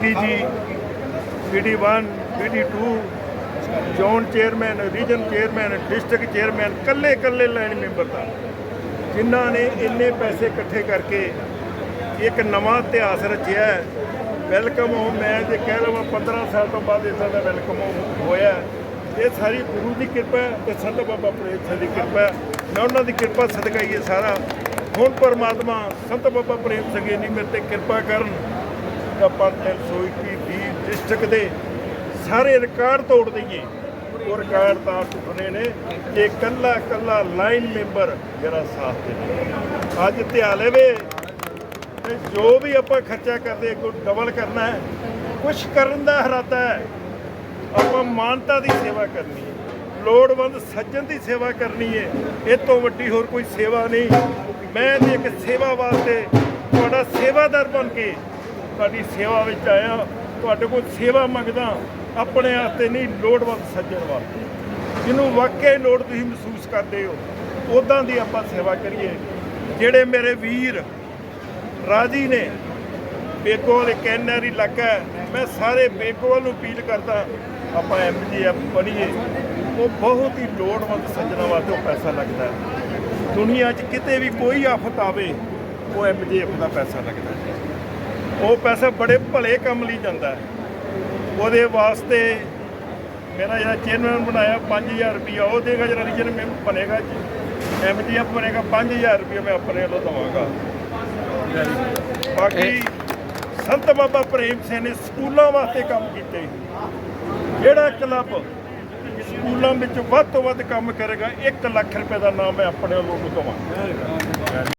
PG PD 1 PD 2 zone chairman, region chairman, district chairman, ਕੱਲੇ ਕੱਲੇ line member ਦਾ। ਜਿਨ੍ਹਾਂ ਨੇ ਇੰਨੇ ਪੈਸੇ ਇਕੱਠੇ ਕਰਕੇ ਇੱਕ ਨਵਾਂ ਇਤਿਹਾਸ ਰਚਿਆ ਹੈ। ਵੈਲਕਮ ਹੋਮ, ਮੈਂ ਜੇ ਕਹਿ ਲਵਾਂ 15 ਸਾਲ ਤੋਂ ਬਾਅਦ ਇਦਾਂ ਦਾ ਵੈਲਕਮ ਹੋਮ ਹੋਇਆ ਇਹ ਸਾਰੀ ਗੁਰੂ ਦੀ ਕਿਰਪਾ ਹੈ ਤੇ ਸੰਤ ਬਾਬਾ ਪ੍ਰੇਮ ਸਿੰਘ ਦੀ ਕਿਰਪਾ ਮੈਂ ਉਹਨਾਂ ਦੀ ਕਿਰਪਾ ਸਦਕਾ ਹੀ ਇਹ ਸਾਰਾ। ਹੁਣ ਪਰਮਾਤਮਾ, ਸੰਤ ਬਾਬਾ ਪ੍ਰੇਮ ਸਿੰਘ ਜੀ ਮੇਰੇ ਤੇ ਕਿਰਪਾ ਕਰਨ। ਆਪਾਂ 321 ਦੀ ਡਿਸਟ੍ਰਿਕਟ ਦੇ ਸਾਰੇ ਰਿਕਾਰਡ ਤੋੜ ਦਈਏ। ਉਹ ਰਿਕਾਰਡ ਤਾਂ ਟੁੱਟਣੇ ਨੇ ਕਿ ਕੱਲਾ ਕੱਲਾ ਲਾਈਨ ਮੈਂਬਰ ਜਿਹੜਾ ਸਾਥ ਦੇ ਅੱਜ ਧਿਆ ਲਵੇ ਤੇ ਜੋ ਵੀ ਆਪਾਂ ਖਰਚਾ ਕਰਦੇ ਕੋ ਡਬਲ ਕਰਨਾ ਹੈ। ਕੁਛ ਕਰਨ ਦਾ ਇਰਾਦਾ ਹੈ। ਆਪਾਂ ਮਾਨਤਾ ਦੀ ਸੇਵਾ ਕਰਨੀ ਹੈ। ਲੋੜਵੰਦ ਸੱਜਣ ਦੀ ਸੇਵਾ ਕਰਨੀ ਹੈ। ਇਹ ਤੋਂ ਵੱਡੀ ਹੋਰ ਕੋਈ ਸੇਵਾ ਨਹੀਂ। ਮੈਂ ਤੇ ਇੱਕ ਸੇਵਾ ਵਾਸਤੇ ਤੁਹਾਡਾ ਸੇਵਾਦਾਰ ਬਣ ਕੇ ਤੁਹਾਡੀ ਸੇਵਾ ਵਿੱਚ ਆਇਆ, ਤੁਹਾਡੇ ਕੋਲ ਸੇਵਾ ਮੰਗਦਾ, ਆਪਣੇ ਵਾਸਤੇ ਨਹੀਂ, ਲੋੜਵੰਦ ਸੱਜਣ ਵਾਸਤੇ ਜਿਹਨੂੰ ਵਾਕਈ ਲੋੜ ਤੁਸੀਂ ਮਹਿਸੂਸ ਕਰਦੇ ਹੋ ਉਦਾਂ ਦੀ ਆਪਾਂ ਸੇਵਾ ਕਰੀਏ। ਜਿਹੜੇ ਮੇਰੇ ਵੀਰ ਰਾਜੀ ਨੇ, ਬੇਕੋਲ ਇੱਕ ਐਨਆਰ ਇਲਾਕਾ ਹੈ, ਮੈਂ ਸਾਰੇ ਬੇਕੋਲ ਨੂੰ ਅਪੀਲ ਕਰਦਾ, ਆਪਾਂ ਐਮਜੀਐਫ ਬਣੀਏ। ਉਹ ਬਹੁਤ ਹੀ ਲੋੜਵੰਦ ਸੱਜਣਾ ਵਾਸਤੇ ਉਹ ਪੈਸਾ ਲੱਗਦਾ ਦੁਨੀਆ 'ਚ ਕਿਤੇ ਵੀ ਕੋਈ ਆਫਤ ਆਵੇ, ਉਹ ਐਮਜੀਐਫ ਦਾ ਪੈਸਾ ਲੱਗਦਾ ਉਹ ਪੈਸਾ ਬੜੇ ਭਲੇ ਕੰਮ ਲਈ ਜਾਂਦਾ ਹੈ। ਉਹਦੇ ਵਾਸਤੇ ਮੇਰਾ ਜਿਹੜਾ ਚੇਅਰਮੈਨ ਬਣਾਇਆ 5000 ਰੁਪਇਆ ਉਹ ਦੇਗਾ ਜਿਹੜਾ ਰੀਜਨ ਮੈਂ ਬਣੇਗਾ ਐਮਜੀਐਫ ਬਣੇਗਾ 5000 ਰੁਪਇਆ ਮੈਂ ਆਪਣੇ ਵੱਲੋਂ ਦਵਾਂਗਾ। ਬਾਕੀ ਸੰਤ ਬਾਬਾ ਪ੍ਰੇਮ ਸਿੰਘ ਨੇ ਸਕੂਲਾਂ ਵਾਸਤੇ ਕੰਮ ਕੀਤੇ। ਜਿਹੜਾ ਕਲੱਬ ਸਕੂਲਾਂ ਵਿੱਚ ਵੱਧ ਤੋਂ ਵੱਧ ਕੰਮ ਕਰੇਗਾ 1 ਲੱਖ ਰੁਪਏ ਦਾ ਨਾਮ ਮੈਂ ਆਪਣੇ ਵੱਲੋਂ ਦਵਾਂਗਾ।